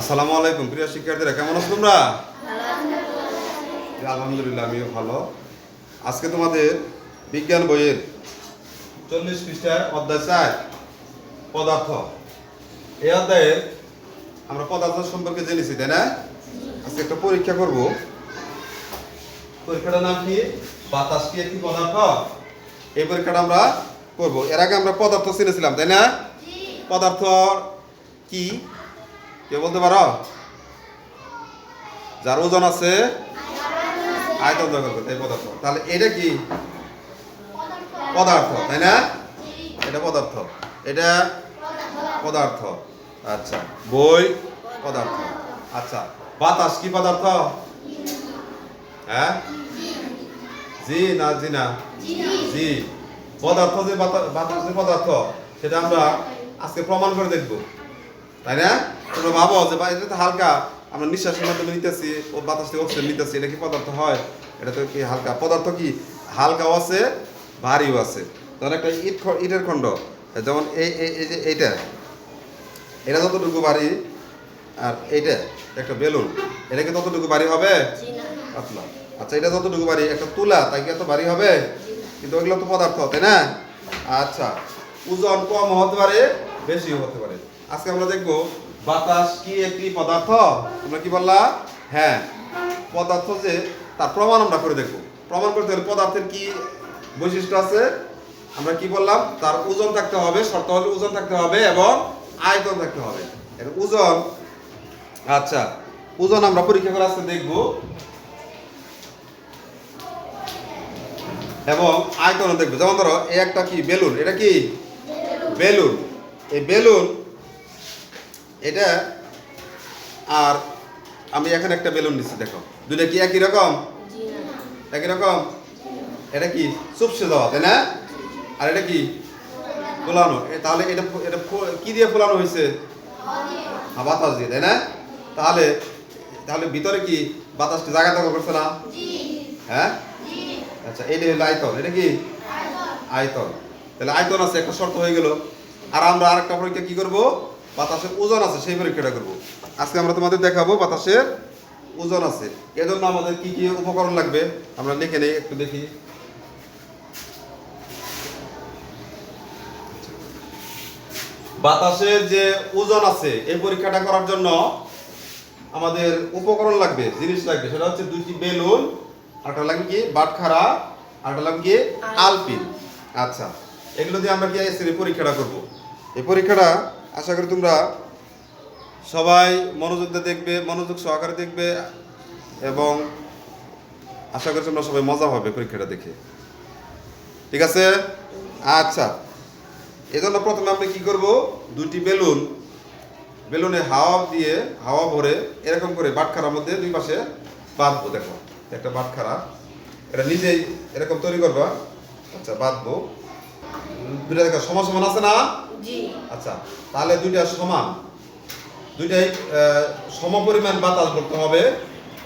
আসসালামু আলাইকুম প্রিয় শিক্ষার্থীরা কেমন আছো তোমরা? আলহামদুলিল্লাহ আমিও ভালো। আজকে তোমাদের বিজ্ঞান বইয়ের চল্লিশ পৃষ্ঠার অধ্যায় চার পদার্থ। এই অধ্যায়ে আমরা পদার্থ সম্পর্কে জেনেছি তাই না? আজকে একটা পরীক্ষা করব। পরীক্ষাটার নাম কি? বাতাস কি একটি পদার্থ? এই পরীক্ষাটা আমরা করব। এর আগে আমরা পদার্থ চিনেছিলাম তাই না? পদার্থ কি? কে বলতে পারো? যার ওজন আছে, আয়তন দখল করতে এই পদার্থ। তাহলে এটা কি? পদার্থ, তাই না? এটা পদার্থ। এটা পদার্থ। আচ্ছা বই, পদার্থ। আচ্ছা বাতাস কি পদার্থ? হ্যাঁ? জি না জি না? জি। পদার্থ যে বাতাস যে পদার্থ, সেটা আমরা আজকে প্রমাণ করে দেখব। তাই না? তোমরা ভাবো যে বা এটা তো হালকা। আমরা নিঃশ্বাসের মাধ্যমে নিতেছি ও বাতাস থেকে অক্সিজেন নিতেছি এটা কি পদার্থ হয়? এটা তো কি হালকা পদার্থ কি? হালকাও আছে ভারীও আছে। যেমন একটা ইট ইটের খণ্ড। যেমন এই এই এই যে এইটা। এটা যতটুকু ভারী আর এইটা একটা বেলুন। এটা কি ততটুকু ভারী হবে? পাতলা। আচ্ছা এটা যতটুকু ভারী একটা তুলা তাই কি এত ভারী হবে? কিন্তু ওইগুলো তো পদার্থ তাই না? আচ্ছা ওজন কম হতে পারে বেশিও হতে পারে। আজকে আমরা দেখব বাতাস কি একটি পদার্থ? তোমরা কি বললা? হ্যাঁ। পদার্থ যে, তার প্রমাণ আমরা করে দেখব। প্রমাণ করতে হলে পদার্থের কি বৈশিষ্ট্য আছে? আমরা কি বললাম? তার ওজন থাকতে হবে, শর্ত হলে ওজন থাকতে হবে এবং আয়তন থাকতে হবে। ওজন আচ্ছা ওজন আমরা পরীক্ষা করে আজকে দেখব। এবং আয়তন দেখবে। যেমন ধরো, এই একটা কি? বেলুন। এটা কি? বেলুন। এই বেলুন এটা আর আমি এখানে একটা বেলুন নিচ্ছি দেখো। দুটা কি একই রকম? একই রকম? এটা কি? চুপসে দেওয়া তাই না? আর এটা কি? ফোলানো। তাহলে এটা এটা কি দিয়ে ফোলানো হয়েছে? হ্যাঁ, বাতাস দিয়ে তাই না? তাহলে তাহলে ভিতরে কি বাতাসটা জায়গা দখল করছে না? হ্যাঁ? আচ্ছা এটা হলো আয়তন। এটা কি? আয়তন। তাহলে আয়তন আছে একটা শর্ত হয়ে গেল। আর আমরা আরেকটা পরীক্ষা কি করব? বাতাসের ওজন আছে সেই পরীক্ষাটা করব। আজকে আমরা তোমাদের দেখাবো বাতাসের ওজন আছে। এজন্য আমাদের কি কি উপকরণ লাগবে আমরা লিখে নেই একটু দেখি। বাতাসের যে ওজন আছে এই পরীক্ষাটা করার জন্য আমাদের উপকরণ লাগবে জিনিস লাগবে। সেটা হচ্ছে দুইটি বেলুন আরটা লাগবে কি? বাটখারা আরটা লাগবে কি? আলপিন আচ্ছা এগুলো দিয়ে আমরা কি এই পরীক্ষাটা করব? এই পরীক্ষাটা আশা করি তোমরা সবাই মনোযোগ দিয়ে দেখবে, মনোযোগ সহকারে দেখবে এবং আশা করি তোমরা সবাই মজা হবে পরীক্ষাটা দেখে। ঠিক আছে? আচ্ছা। এজন্য প্রথমে আমরা কি করব? দুটি বেলুন, বেলুনে হাওয়া দিয়ে, হাওয়া ভরে এরকম করে বাটখারার মধ্যে দুই পাশে বাঁধবো, দেখো। একটা বাটখারা, এটা নিজেই এরকম তৈরি করবা। আচ্ছা বাঁধবো। দুইটা দেখো সমান সমান আছে না? আচ্ছা তাহলে দুইটা সমান। দুইটাই আহ, সম পরিমাণ বাতাস করতে হবে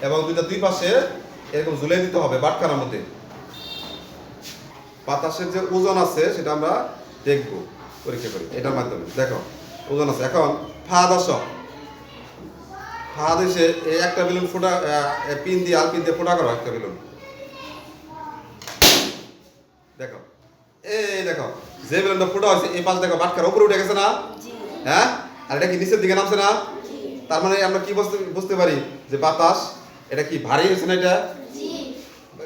এবং দুইটা দুই পাশে এরকম ঝুলে দিতে হবে বাটখারার মধ্যে। বাতাসের যে ওজন আছে সেটা আমরা দেখব পরীক্ষা করি। এটার মাধ্যমে। দেখো ওজন আছে। এখন ফাঁদ আস ফাঁদ এসে এই একটা বেলুন ফোটা পিন দিয়ে আল পিন দিয়ে ফোটা করো একটা বেলুন। দেখো। দেখো যে বেলুনটা ফোটা হয়েছে এই পাশ দেখো বাটকার উপরে উঠে গেছে না? হ্যাঁ? আর এটা কি নিচের দিকে নামছে না? তার মানে আমরা কি বুঝতে বুঝতে পারি যে বাতাস এটা কি ভারী হয়েছে না এটা?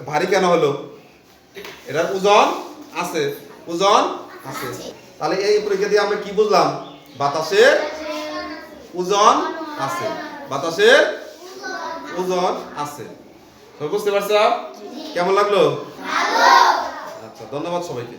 ভারী কেন হলো? এটার ওজন আছে ওজন আছে। তাহলে এই পরীক্ষা দিয়ে আমরা কি বুঝলাম? বাতাসের ওজন আছে। বাতাসের ওজন আছে। বুঝতে পারছ? কেমন লাগল? আচ্ছা ধন্যবাদ সবাইকে।